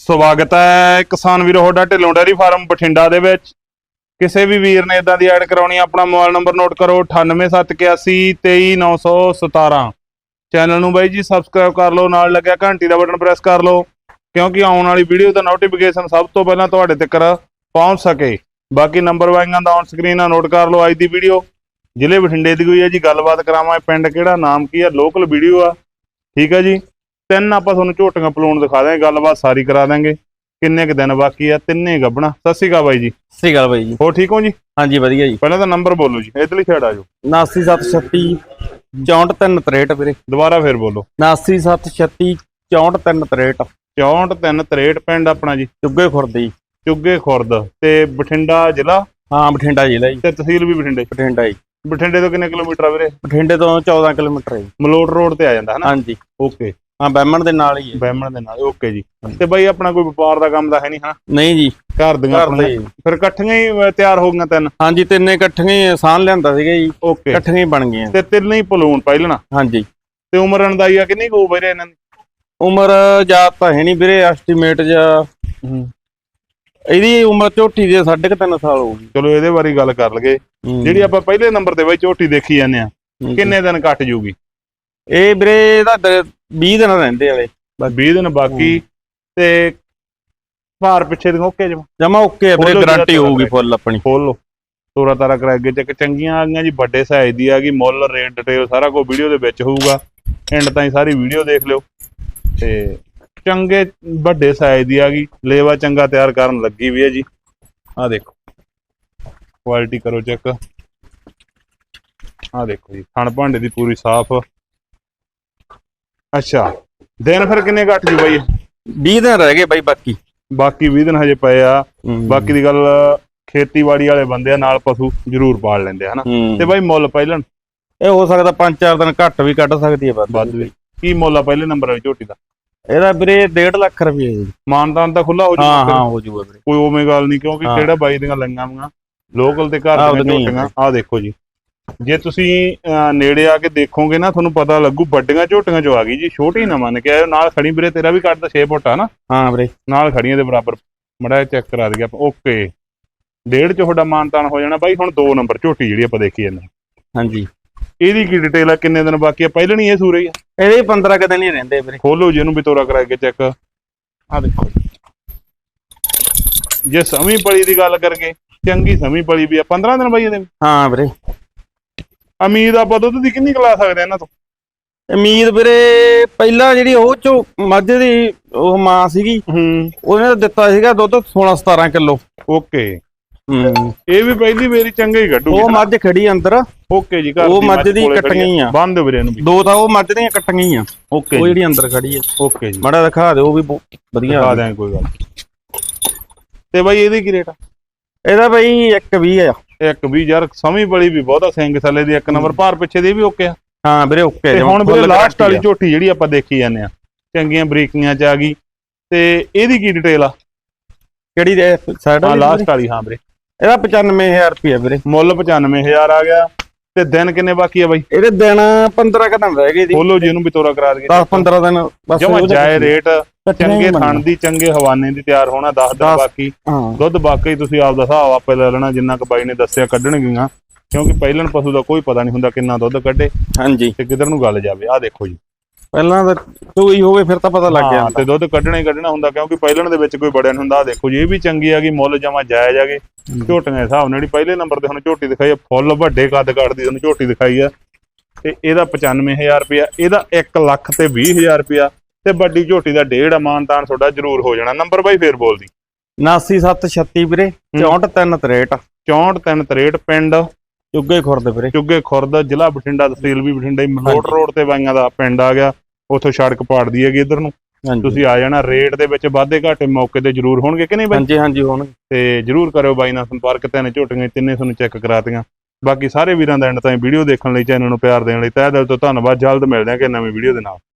ਸਵਾਗਤ ਹੈ ਕਿਸਾਨ ਵੀਰੋ ਤੁਹਾਡਾ ਢਿੱਲੋਂ ਡੈਰੀ ਫਾਰਮ ਬਠਿੰਡਾ ਦੇ ਵਿੱਚ। ਕਿਸੇ ਵੀ ਵੀਰ ਨੇ ਇਦਾਂ ਦੀ ਐਡ ਕਰਾਉਣੀ ਆਪਣਾ ਮੋਬਾਈਲ ਨੰਬਰ ਨੋਟ ਕਰੋ 9871823917 ਚੈਨਲ ਨੂੰ ਬਾਈ ਜੀ ਸਬਸਕ੍ਰਾਈਬ ਕਰ ਲਓ, ਨਾਲ ਲੱਗਿਆ ਘੰਟੀ ਦਾ ਬਟਨ ਪ੍ਰੈਸ ਕਰ ਲਓ, ਕਿਉਂਕਿ ਆਉਣ ਵਾਲੀ ਵੀਡੀਓ ਦਾ ਨੋਟੀਫਿਕੇਸ਼ਨ ਸਭ ਤੋਂ ਪਹਿਲਾਂ ਤੁਹਾਡੇ ਤੱਕ ਪਹੁੰਚ ਸਕੇ। ਬਾਕੀ ਨੰਬਰ ਵਾਈਆਂ ਦਾ ਔਨ ਸਕਰੀਨ ਆ ਨੋਟ ਕਰ ਲਓ ਅੱਜ ਦੀ ਵੀਡੀਓ। ਜ਼ਿਲ੍ਹੇ ਬਠਿੰਡੇ ਦੀ ਹੋਈ ਹੈ ਜੀ ਗੱਲਬਾਤ ਕਰਾਵਾਂ ਪਿੰਡ ਕਿਹੜਾ, ਨਾਮ ਕੀ ਹੈ ਲੋਕਲ ਵੀਡੀਓ ਆ। ਠੀਕ ਹੈ ਜੀ? ਤਿੰਨ ਆਪਾਂ ਤੁਹਾਨੂੰ ਝੋਟੀਆਂ ਪਲੂਣ ਦਿਖਾ ਦਾਂਗੇ ਗੱਲਬਾਤ ਸਾਰੀ ਕਰਾ ਦਾਂਗੇ ਕਿੰਨੇ ਕੁ ਦਿਨ ਬਾਕੀ ਆ ਤਿੰਨੇ ਗੱਬਣਾ ਸਤਿ ਸ਼੍ਰੀ ਅਕਾਲ ਬਾਈ ਜੀ। ਸਹੀ ਗੱਲ ਬਾਈ ਜੀ। ਹੋਰ ਠੀਕ ਹੋ ਜੀ? ਹਾਂਜੀ ਵਧੀਆ ਜੀ। ਪਹਿਲਾਂ ਤਾਂ ਨੰਬਰ ਬੋਲੋ ਜੀ ਇਧਰਲੀ ਸਾਈਡ ਆ ਜਾਓ। 89736 64363 ਵੀਰੇ। ਦੁਬਾਰਾ ਫੇਰ ਬੋਲੋ। 89736 64363 6463 ਪਿੰਡ ਆਪਣਾ ਜੀ। ਚੁੱਗੇ ਖੁਰਦ ਜੀ। ਚੁੱਗੇ ਖੁਰਦ ਤੇ ਬਠਿੰਡਾ ਜ਼ਿਲ੍ਹਾ। ਹਾਂ ਬਠਿੰਡਾ ਜ਼ਿਲ੍ਹਾ ਜੀ। ਤੇ ਤਹਿਸੀਲ ਵੀ ਬਠਿੰਡੇ। ਬਠਿੰਡਾ ਜੀ। ਬਠਿੰਡੇ ਤੋਂ ਕਿੰਨੇ ਕਿਲੋਮੀਟਰ ਆ ਵੀਰੇ? ਬਠਿੰਡੇ ਤੋਂ 14 ਕਿਲੋਮੀਟਰ ਹੈ ਜੀ। ਮਲੋਟ ਰੋਡ ਤੇ ਆ ਜਾਂਦਾ ਹੈ ਨਾ ਹਾਂਜੀ। ਓਕੇ। ਹਾਂ ਬੈਮਣ ਦੇ ਨਾਲ ਹੀ ਹੈ। ਬੈਮਣ ਦੇ ਨਾਲ ਓਕੇ ਜੀ। ਤੇ ਬਾਈ ਆਪਣਾ ਕੋਈ ਵਪਾਰ ਦਾ ਕੰਮ ਤਾਂ ਹੈ ਨਹੀਂ ਹਾਂ? ਨਹੀਂ ਜੀ। ਘਰ ਦੀਆਂ ਦੇ ਫਿਰ ਇਕੱਠੀਆਂ ਹੀ ਤਿਆਰ ਹੋ ਗਈਆਂ ਤਿੰਨ? ਹਾਂਜੀ ਤਿੰਨੇ ਇਕੱਠੀਆਂ ਹੀ ਸਾਨ ਲਿਆਂਦਾ ਸੀਗਾ ਜੀ। ਓਕੇ। ਇਕੱਠੀਆਂ ਹੀ ਬਣ ਗਈਆਂ। ਤੇ ਤਿੰਨੇ ਹੀ ਪਲੂਣ ਪਹਿਲਣਾ ਹਾਂਜੀ। ਤੇ ਉਮਰ ਅੰਦਾਜ਼ਾ ਕਿੰਨੀ ਕੁ ਵੀਰੇ ਇਹਨਾਂ ਦੀ? ਉਮਰ ਜਾਂ ਤਾਂ ਹੈ ਨਹੀਂ ਵੀਰੇ ਐਸਟੀਮੇਟ ਜਾਂ ਇਹਦੀ ਉਮਰ ਝੋਟੀ ਦੇ 3.5 ਸਾਲ ਹੋਊਗੀ ਚਲੋ ਇਹਦੇ ਬਾਰੇ ਗੱਲ ਕਰ ਲਗੇ ਹੂੰ। ਜਿਹੜੀ ਆਪਾਂ ਪਹਿਲੇ ਨੰਬਰ ਤੇ ਬਾਈ ਝੋਟੀ ਦੇਖੀ ਜਾਂਦੇ ਆ ਹੂੰ। ਕਿੰਨੇ ਦਿਨ ਕੱਟ ਜੂਗੀ? ਇਹ ਵੀਰੇ ਇਹਦਾ 20 ਦਿਨ ਰਹਿੰਦੇ ਵਾਲੇ 20 ਦਿਨ ਬਾਕੀ ਤੇ ਭਾਰ ਪਿੱਛੇ ਦੇ ਓਕੇ ਜਮਾ। ਜਮਾ ਓਕੇ ਆ ਵੀਰੇ ਗਾਰੰਟੀ ਹੋਊਗੀ ਫੁੱਲ ਆਪਣੀ। ਫੁੱਲ। ਤੋਰਾ ਤਾਰਾ ਕਰਾ ਅੱਗੇ ਚੱਕ ਚੰਗੀਆਂ ਆ ਗਈਆਂ ਜੀ ਵੱਡੇ ਸਾਈਜ਼ ਦੀ ਆ ਗਈ ਮੁੱਲ ਰੇਟ ਡਿਟੇਲ ਸਾਰਾ ਕੁਝ ਵੀਡੀਓ ਦੇ ਵਿੱਚ ਹੋਊਗਾ। ਐਂਡ ਤਾਈਂ ਸਾਰੀ ਵੀਡੀਓ ਦੇਖ ਲਿਓ। ਤੇ ਚੰਗੇ ਵੱਡੇ ਸਾਈਜ਼ ਦੀ ਆ ਗਈ। ਲੇਵਾ ਚੰਗਾ ਤਿਆਰ ਕਰਨ ਲੱਗੀ ਵੀ ਹੈ ਜੀ। ਆ ਦੇਖੋ। ਕੁਆਲਿਟੀ ਕਰੋ ਚੈੱਕ ਆ ਦੇਖੋ ਜੀ ਥਣ ਭਾਂਡੇ ਦੀ ਪੂਰੀ ਸਾਫ਼। ਅੱਛਾ। ਦਿਨ ਫਿਰ ਕਿੰਨੇ ਘੱਟ ਜੂ ਬਾਈ? 20 ਦਿਨ ਰਹਿ ਗਏ ਬਾਈ ਬਾਕੀ। ਬਾਕੀ 20 ਦਿਨ ਹਜੇ ਪਏ ਆ। ਬਾਕੀ ਦੀ ਗੱਲ ਖੇਤੀਬਾੜੀ ਵਾਲੇ ਬੰਦੇ ਆ ਨਾਲ ਪਸ਼ੂ ਜ਼ਰੂਰ ਪਾਲ ਲੈਂਦੇ ਆ ਹਨਾ? ਹੂੰ। ਤੇ ਬਾਈ ਮੁੱਲ ਪਹਿਲਣ? ਇਹ ਹੋ ਸਕਦਾ 5-4 ਦਿਨ ਘੱਟ ਵੀ ਕੱਢ ਸਕਦੀ ਹੈ ਵੱਧ ਵੀ। ਕੀ ਮੁੱਲ ਆ ਪਹਿਲੇ ਨੰਬਰ ਵਾਲੀ ਝੋਟੀ ਦਾ? ਇਹਦਾ ਵੀਰੇ 1.5 ਲੱਖ ਰੁਪਏ ਜੀ। ਮਾਨਤਾਨ ਤਾਂ ਖੁੱਲਾ ਹੋ ਹਾਂ ਜੂਗਾ ਹਾਂ ਹੋ ਜੂਗਾ ਵੀਰੇ। ਕੋਈ ਉਵੇਂ ਗੱਲ ਨਹੀਂ ਕਿਉਂਕਿ ਹਾਂ। ਕਿਹੜਾ ਬਾਈ ਦੀਆਂ ਲੰਗਾਂ ਦੀਆਂ ਲੋਕਲ ਤੇ ਘਰ ਦੀਆਂ ਹੀ ਆ। ਝੋਟੀਆਂ ਆਹ ਦੇਖੋ ਜੀ। ਜੇ ਤੁਸੀਂ ਨੇੜੇ ਆ ਕੇ ਦੇਖੋਗੇ ਨਾ ਤੁਹਾਨੂੰ ਪਤਾ ਲੱਗੂ ਵੱਡੀਆਂ ਝੋਟੀਆਂ ਚੋਂ ਆ ਗਈ ਜੀ ਛੋਟੀ ਨਾ ਮੰਨ ਕੇ ਆਇਓ। ਨਾਲ ਖੜੀ ਵੀਰੇ ਤੇਰਾ ਵੀ ਕੱਟ 6 ਫੁੱਟ ਆ ਨਾ। ਹਾਂ ਵੀਰੇ। ਨਾਲ ਖੜੀਆਂ ਦੇ ਬਰਾਬਰ। ਮੜਾ ਚੈੱਕ ਕਰਾ ਦਈਏ ਆਪਾਂ। ਓਕੇ ਡੇਢ ਚ ਤੁਹਾਡਾ ਮਾਨਤਾਨ ਹੋ ਜਾਣਾ ਬਾਈ। ਹੁਣ 2 ਨੰਬਰ ਝੋਟੀ ਜਿਹੜੀ ਆਪਾਂ ਦੇਖੀ ਜਾਂਦੇ ਹਾਂ। ਹਾਂਜੀ। ਇਹਦੀ ਕੀ ਡਿਟੇਲ ਆ? ਕਿੰਨੇ ਦਿਨ ਬਾਕੀ ਆ? ਪਹਿਲਾਂ ਨਹੀਂ ਇਹ ਸੂਰੇ ਹੀ ਆ ਇਹਦੇ 15 ਕਦੇ ਨਹੀਂ ਰਹਿੰਦੇ ਵੀਰੇ। ਖੋਲੋ ਜੀ ਇਹਨੂੰ ਵੀ ਤੋਰਾ ਕਰਾ ਕੇ ਚੈੱਕ ਆ ਦੇਖੋ। ਜੇ ਸਮੀ ਪਲੀ ਦੀ ਗੱਲ ਕਰਗੇ ਚੰਗੀ ਸਮੀ ਪਲੀ ਵੀ ਆ। 15 ਦਿਨ ਬਾਈ ਇਹਦੇ ਹਾਂ ਵੀਰੇ। ਉਮੀਦ ਆਪਾਂ ਦੁੱਧ ਦੀ ਕਿੰਨੀ ਕਲਾ ਸਕਦੇ ਆ ਇਹਨਾਂ ਤੋਂ? ਉਮੀਦ ਵੀਰੇ ਪਹਿਲਾਂ ਜਿਹੜੀ ਉਹ ਚੋ ਮੱਝ ਦੀ ਉਹ ਮਾਂ ਸੀਗੀ ਹੂੰ। ਉਹਨੇ ਦਿੱਤਾ ਸੀਗਾ ਦੁੱਧ 16 17 ਕਿਲੋ। ਓਕੇ। ਹੂੰ। ਇਹ ਵੀ ਪਹਿਲੀ ਵਾਰੀ ਚੰਗਾ ਹੀ ਕੱਢੂਗੀ ਉਹ ਮੱਝ ਖੜੀ ਅੰਦਰ। ਓਕੇ ਜੀ ਘਰ ਉਹ ਮੱਝ ਦੀ ਹੀ ਆ। ਬੰਦ ਵੀਰੇ ਇਹਨੂੰ ਵੀ। ਦੋ ਤਾਂ ਉਹ ਮੱਝ ਦੀਆਂ ਕੱਟੀਆਂ ਹੀ ਆ ਓਕੇ ਉਹ ਜਿਹੜੀ ਅੰਦਰ ਖੜੀ ਹੈ ਓਕੇ ਜੀ। ਮਾੜਾ ਦਿਖਾ ਦਿਓ ਉਹ ਵੀ ਵਧੀਆ ਦਿਖਾ ਦਿਆਂ ਕੋਈ ਗੱਲ ਤੇ ਬਾਈ ਇਹਦੀ ਕੀ ਰੇਟ ਆ? ਇਹਦਾ ਬਈ 120 ਆ। ਇੱਕ ਵੀ ਯਾਰ ਸਮੀ ਬਲੀ ਵੀ ਬਹੁਤਾ ਸਿੰਘ ਥੱਲੇ ਦੀ ਇੱਕ ਨੰਬਰ ਭਾਰ ਪਿੱਛੇ ਦੀ ਵੀ ਓਕੇ ਆ। ਹਾਂ ਵੀਰੇ ਓਕੇ ਤੇ ਹੁਣ ਵੀਰੇ ਲਾਸਟ ਵਾਲੀ ਝੋਟੀ ਜਿਹੜੀ ਆਪਾਂ ਦੇਖੀ ਜਾਂਦੇ ਆ ਚੰਗੀਆਂ ਬਰੀਕੀਆਂ ਚ ਆ ਗਈ। ਤੇ ਇਹਦੀ ਕੀ ਡਿਟੇਲ ਆ? ਕਿਹੜੀ ਸਾਈਡ ਹਾਂ ਲਾਸਟ ਵਾਲੀ ਹਾਂ ਵੀਰੇ। ਇਹਦਾ 95000 ਰੁਪਏ ਵੀਰੇ। ਮੁੱਲ 95000 ਆ ਗਿਆ। ਤੇ ਦਿਨ ਕਿੰਨੇ ਬਾਕੀ ਆ ਬਾਈ? ਇਹਦੇ ਦਿਨ 15 ਕਦਮ ਰਹਿ ਗਏ ਦੀ ਖੋਲੋ ਜੀ ਇਹਨੂੰ ਵੀ ਤੋਰਾ ਕਰਾ ਦਈਏ। 10 15 ਦਿਨ ਬਸ ਜਮਾ ਜਾਏ ਰੇਟ ਚੰਗੇ। ਥਣ ਦੀ ਚੰਗੇ ਹਵਾਨੇ ਦੀ ਤਿਆਰ ਹੋਣਾ 10 ਦਿਨ। ਬਾਕੀ। ਦੁੱਧ ਬਾਕੀ ਤੁਸੀਂ ਆਪਦਾ ਹਿਸਾਬ ਆਪੇ ਲੈ ਲੈਣਾ ਜਿੰਨਾ ਕੁ ਬਾਈ ਨੇ ਦੱਸਿਆ ਕੱਢਣਗੀਆਂ। ਕਿਉਂਕਿ ਪਹਿਲਣ ਪਸ਼ੂ ਦਾ ਕੋਈ ਪਤਾ ਨਹੀਂ ਹੁੰਦਾ ਕਿੰਨਾ ਦੁੱਧ ਕੱਢੇ। ਹਾਂਜੀ। ਤੇ ਕਿੱਧਰ ਨੂੰ ਗੱਲ ਜਾਵੇ। ਆਹ ਦੇਖੋ ਜੀ। ਪਹਿਲਾਂ ਤਾਂ ਸੂਈ ਹੋਵੇ ਫਿਰ ਤਾਂ ਪਤਾ ਲੱਗ ਹਾਂ, ਗਿਆ ਤੇ ਦੁੱਧ ਕੱਢਣਾ ਹੀ ਕੱਢਣਾ ਹੁੰਦਾ ਕਿਉਂਕਿ ਪਹਿਲਣ ਦੇ ਵਿੱਚ ਕੋਈ ਬੜਿਆ ਨਹੀਂ ਹੁੰਦਾ। ਆਹ ਦੇਖੋ ਜੀ ਇਹ ਵੀ ਚੰਗੀ ਹੈਗੀ ਮੁੱਲ ਜਮਾ ਜਾਇਜ਼ ਹੈਗੇ ਝੋਟੀਆਂ ਦੇ ਹਿਸਾਬ ਨਾਲ ਜਿਹੜੀ ਪਹਿਲੇ ਨੰਬਰ ਤੇ ਹੁਣ ਝੋਟੀ ਦਿਖਾਈ ਆ ਫੁੱਲ ਵੱਡੇ ਕੱਦ ਕੱਟਦੀ ਤੁਹਾਨੂੰ ਝੋਟੀ ਦਿਖਾਈ ਆ। ਤੇ ਇਹਦਾ 95000 ਰੁਪਇਆ ਇਹਦਾ 1 ਲੱਖ ਤੇ 20000 ਰੁਪਇਆ ਤੇ ਵੱਡੀ ਝੋਟੀ ਦਾ ਡੇਢ ਅਮਾਨਤਾਨ ਤੁਹਾਡਾ ਜ਼ਰੂਰ ਹੋ ਜਾਣਾ। ਨੰਬਰ ਬਾਈ ਫੇਰ ਬੋਲਦੀ। 99736 ਵੀਰੇ 64363 6463 ਪਿੰਡ ਚੁੱਗੇ ਖੁਰਦ ਵੀਰੇ। ਚੁੱਗੇ ਖੁਰਦ ਜ਼ਿਲ੍ਹਾ ਬਠਿੰਡਾ ਤਹਿਸੀਲ ਵੀ ਬਠਿੰਡਾ ਹੀ ਮਲੋਟ। ਰੋਡ ਤੇ ਬਾਈਆਂ ਦਾ ਪਿੰਡ ਆ ਗਿਆ। ਉੱਥੋਂ ਸੜਕ ਪਾੜਦੀ ਹੈਗੀ ਇਧਰ ਨੂੰ। ਤੁਸੀਂ ਆ ਜਾਣਾ ਰੇਟ ਦੇ ਵਿੱਚ ਵਾਧੇ ਘਾਟੇ ਮੌਕੇ ਤੇ ਜ਼ਰੂਰ ਹੋਣਗੇ ਕਿ ਨਹੀਂ ਬਾਈ? ਹਾਂਜੀ ਹਾਂਜੀ ਹੁਣ ਤੇ ਜਰੂਰ ਕਰਿਓ ਬਾਈ ਨਾਲ ਸੰਪਰਕ ਤਿੰਨ ਝੋਟੀਆਂ ਤਿੰਨੇ ਤੁਹਾਨੂੰ ਚੈੱਕ ਕਰਾਤੀਆਂ। ਬਾਕੀ ਸਾਰੇ ਵੀਰਾਂ ਦਾ ਐਂਡ ਤਾਈਂ ਵੀਡੀਓ ਦੇਖਣ ਲਈ ਚੈਨਲ ਨੂੰ ਪਿਆਰ ਦੇਣ ਲਈ ਤਹਿ ਦਿਲ ਤੋਂ ਧੰਨਵਾਦ। ਜਲਦ ਮਿਲਦੇ ਹਾਂ ਕਿ ਨਵੀਂ ਵੀਡੀਓ ਦੇ ਨਾਲ।